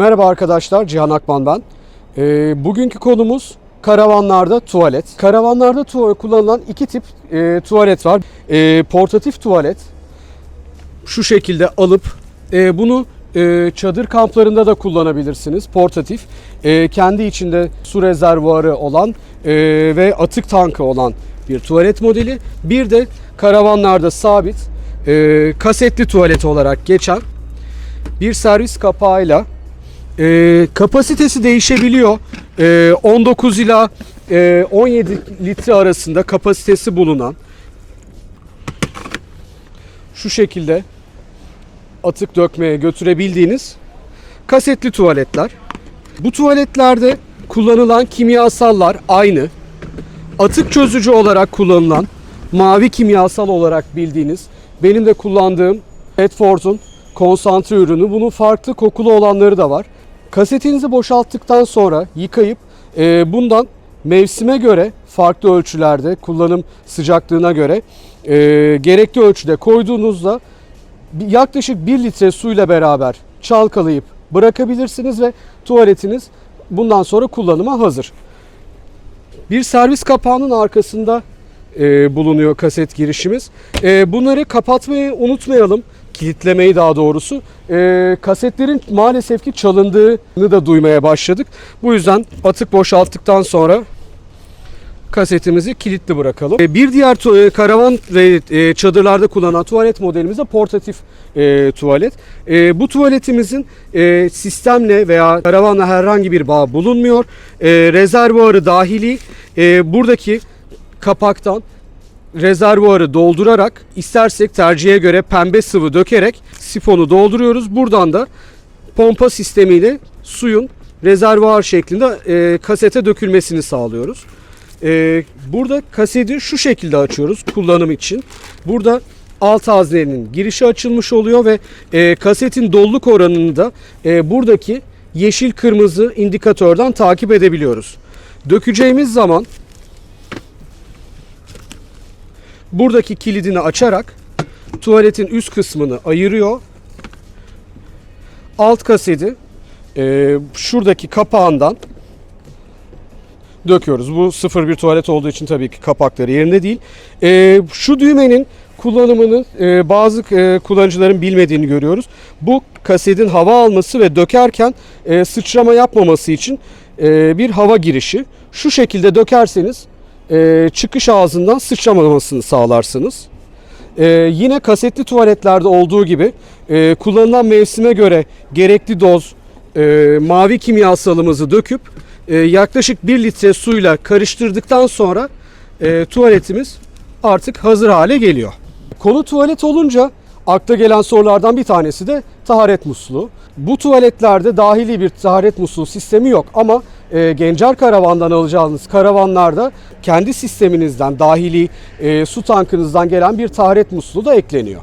Merhaba arkadaşlar, Cihan Akman ben. Ee, bugünkü konumuz karavanlarda tuvalet. Karavanlarda tu- kullanılan iki tip e, tuvalet var. E, portatif tuvalet. Şu şekilde alıp e, bunu e, çadır kamplarında da kullanabilirsiniz. Portatif. E, kendi içinde su rezervuarı olan e, ve atık tankı olan bir tuvalet modeli. Bir de karavanlarda sabit e, kasetli tuvalet olarak geçen bir servis kapağıyla e, kapasitesi değişebiliyor. E, 19 ila e, 17 litre arasında kapasitesi bulunan şu şekilde atık dökmeye götürebildiğiniz kasetli tuvaletler. Bu tuvaletlerde kullanılan kimyasallar aynı. Atık çözücü olarak kullanılan mavi kimyasal olarak bildiğiniz benim de kullandığım Bedford'un konsantre ürünü. Bunun farklı kokulu olanları da var. Kasetinizi boşalttıktan sonra yıkayıp e, bundan mevsime göre farklı ölçülerde kullanım sıcaklığına göre e, gerekli ölçüde koyduğunuzda yaklaşık 1 litre suyla beraber çalkalayıp bırakabilirsiniz ve tuvaletiniz bundan sonra kullanıma hazır. Bir servis kapağının arkasında e, bulunuyor kaset girişimiz. E, bunları kapatmayı unutmayalım. Kilitlemeyi daha doğrusu. E, kasetlerin maalesef ki çalındığını da duymaya başladık. Bu yüzden atık boşalttıktan sonra kasetimizi kilitli bırakalım. E, Bir diğer e, karavan ve e, çadırlarda kullanılan tuvalet modelimiz de portatif e, tuvalet. Bu tuvaletimizin sistemle veya karavanla herhangi bir bağ bulunmuyor. Rezervuarı dahili buradaki kapaktan rezervuarı doldurarak istersek tercihe göre pembe sıvı dökerek sifonu dolduruyoruz. Buradan da pompa sistemiyle suyun rezervuar şeklinde e, kasete dökülmesini sağlıyoruz. E, burada kaseti şu şekilde açıyoruz kullanım için. Burada alt haznenin girişi açılmış oluyor ve e, kasetin doluluk oranını da e, buradaki yeşil kırmızı indikatörden takip edebiliyoruz. Dökeceğimiz zaman buradaki kilidini açarak tuvaletin üst kısmını ayırıyor. Alt kaseti e, şuradaki kapağından döküyoruz. Bu 01 tuvalet olduğu için tabii ki kapakları yerinde değil. E, şu düğmenin kullanımını e, bazı e, kullanıcıların bilmediğini görüyoruz. Bu kasetin hava alması ve dökerken e, sıçrama yapmaması için e, bir hava girişi. Şu şekilde dökerseniz e, çıkış ağzından sıçramamasını sağlarsınız. Ee, yine kasetli tuvaletlerde olduğu gibi e, kullanılan mevsime göre gerekli doz e, mavi kimyasalımızı döküp e, yaklaşık 1 litre suyla karıştırdıktan sonra e, tuvaletimiz artık hazır hale geliyor. Konu tuvalet olunca akla gelen sorulardan bir tanesi de taharet musluğu. Bu tuvaletlerde dahili bir taharet musluğu sistemi yok ama e, Gencer Karavan'dan alacağınız karavanlarda kendi sisteminizden dahili e, su tankınızdan gelen bir taharet musluğu da ekleniyor.